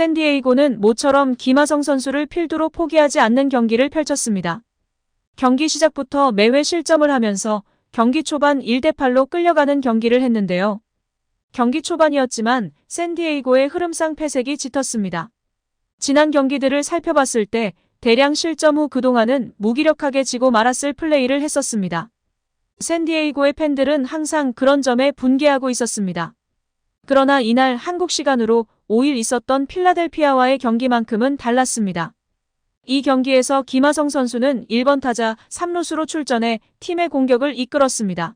샌디에이고는 모처럼 김하성 선수를 필두로 포기하지 않는 경기를 펼쳤습니다. 경기 시작부터 매회 실점을 하면서 경기 초반 1대8로 끌려가는 경기를 했는데요. 경기 초반이었지만 샌디에이고의 흐름상 패색이 짙었습니다. 지난 경기들을 살펴봤을 때 대량 실점 후 그동안은 무기력하게 지고 말았을 플레이를 했었습니다. 샌디에이고의 팬들은 항상 그런 점에 분개하고 있었습니다. 그러나 이날 한국 시간으로 5일 있었던 필라델피아와의 경기만큼은 달랐습니다. 이 경기에서 김하성 선수는 1번 타자 3루수로 출전해 팀의 공격을 이끌었습니다.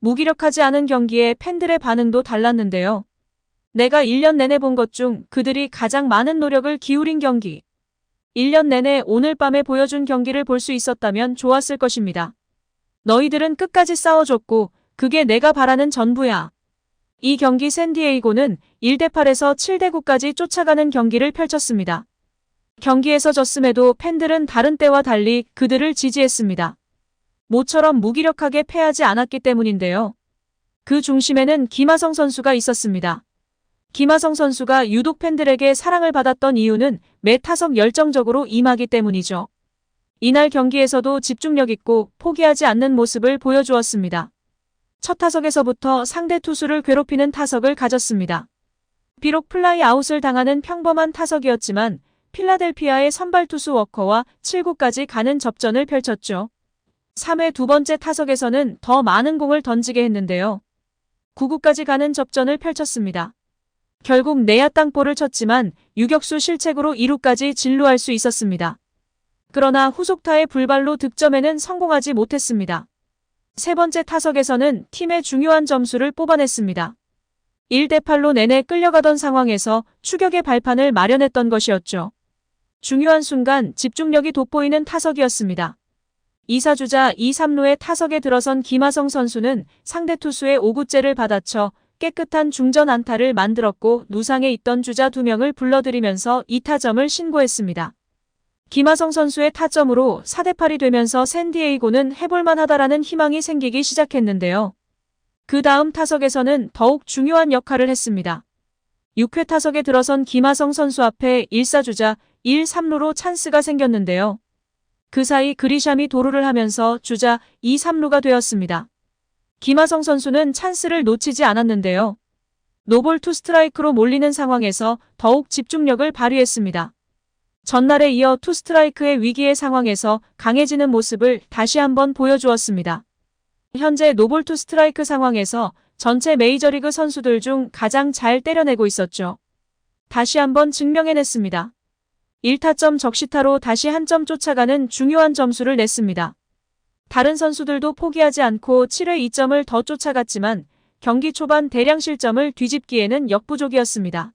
무기력하지 않은 경기에 팬들의 반응도 달랐는데요. 내가 1년 내내 본 것 중 그들이 가장 많은 노력을 기울인 경기. 1년 내내 오늘 밤에 보여준 경기를 볼 수 있었다면 좋았을 것입니다. 너희들은 끝까지 싸워줬고 그게 내가 바라는 전부야. 이 경기 샌디에이고는 1대 8에서 7대 9까지 쫓아가는 경기를 펼쳤습니다. 경기에서 졌음에도 팬들은 다른 때와 달리 그들을 지지했습니다. 모처럼 무기력하게 패하지 않았기 때문인데요. 그 중심에는 김하성 선수가 있었습니다. 김하성 선수가 유독 팬들에게 사랑을 받았던 이유는 매 타석 열정적으로 임하기 때문이죠. 이날 경기에서도 집중력 있고 포기하지 않는 모습을 보여주었습니다. 첫 타석에서부터 상대 투수를 괴롭히는 타석을 가졌습니다. 비록 플라이 아웃을 당하는 평범한 타석이었지만 필라델피아의 선발 투수 워커와 7구까지 가는 접전을 펼쳤죠. 3회 두 번째 타석에서는 더 많은 공을 던지게 했는데요. 9구까지 가는 접전을 펼쳤습니다. 결국 내야 땅볼을 쳤지만 유격수 실책으로 2루까지 진루할 수 있었습니다. 그러나 후속타의 불발로 득점에는 성공하지 못했습니다. 세 번째 타석에서는 팀의 중요한 점수를 뽑아냈습니다. 1대8로 내내 끌려가던 상황에서 추격의 발판을 마련했던 것이었죠. 중요한 순간 집중력이 돋보이는 타석이었습니다. 2사주자 2, 3루의 타석에 들어선 김하성 선수는 상대 투수의 5구째를 받아쳐 깨끗한 중전 안타를 만들었고 누상에 있던 주자 2명을 불러들이면서 2타점을 신고했습니다. 김하성 선수의 타점으로 4대8이 되면서 샌디에이고는 해볼만 하다라는 희망이 생기기 시작했는데요. 그 다음 타석에서는 더욱 중요한 역할을 했습니다. 6회 타석에 들어선 김하성 선수 앞에 1사주자 1, 3루로 찬스가 생겼는데요. 그 사이 그리샴이 도루를 하면서 주자 2, 3루가 되었습니다. 김하성 선수는 찬스를 놓치지 않았는데요. 노볼 투 스트라이크로 몰리는 상황에서 더욱 집중력을 발휘했습니다. 전날에 이어 투 스트라이크의 위기의 상황에서 강해지는 모습을 다시 한번 보여주었습니다. 현재 노볼 투 스트라이크 상황에서 전체 메이저리그 선수들 중 가장 잘 때려내고 있었죠. 다시 한번 증명해냈습니다. 1타점 적시타로 다시 한 점 쫓아가는 중요한 점수를 냈습니다. 다른 선수들도 포기하지 않고 7회 2점을 더 쫓아갔지만 경기 초반 대량 실점을 뒤집기에는 역부족이었습니다.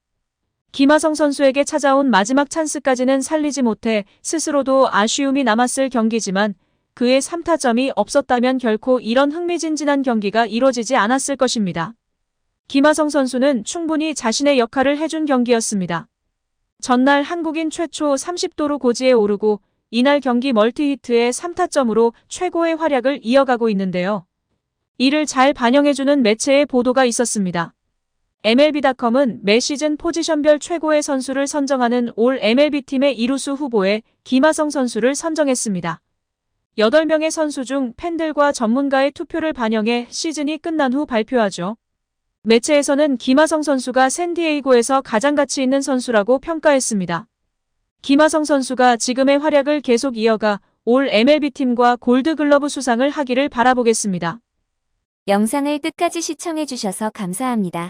김하성 선수에게 찾아온 마지막 찬스까지는 살리지 못해 스스로도 아쉬움이 남았을 경기지만 그의 3타점이 없었다면 결코 이런 흥미진진한 경기가 이뤄지지 않았을 것입니다. 김하성 선수는 충분히 자신의 역할을 해준 경기였습니다. 전날 한국인 최초 30도로 고지에 오르고 이날 경기 멀티히트의 3타점으로 최고의 활약을 이어가고 있는데요. 이를 잘 반영해주는 매체의 보도가 있었습니다. MLB.com은 매 시즌 포지션별 최고의 선수를 선정하는 올 MLB팀의 이루수 후보에 김하성 선수를 선정했습니다. 8명의 선수 중 팬들과 전문가의 투표를 반영해 시즌이 끝난 후 발표하죠. 매체에서는 김하성 선수가 샌디에이고에서 가장 가치 있는 선수라고 평가했습니다. 김하성 선수가 지금의 활약을 계속 이어가 올 MLB팀과 골드글러브 수상을 하기를 바라보겠습니다. 영상을 끝까지 시청해주셔서 감사합니다.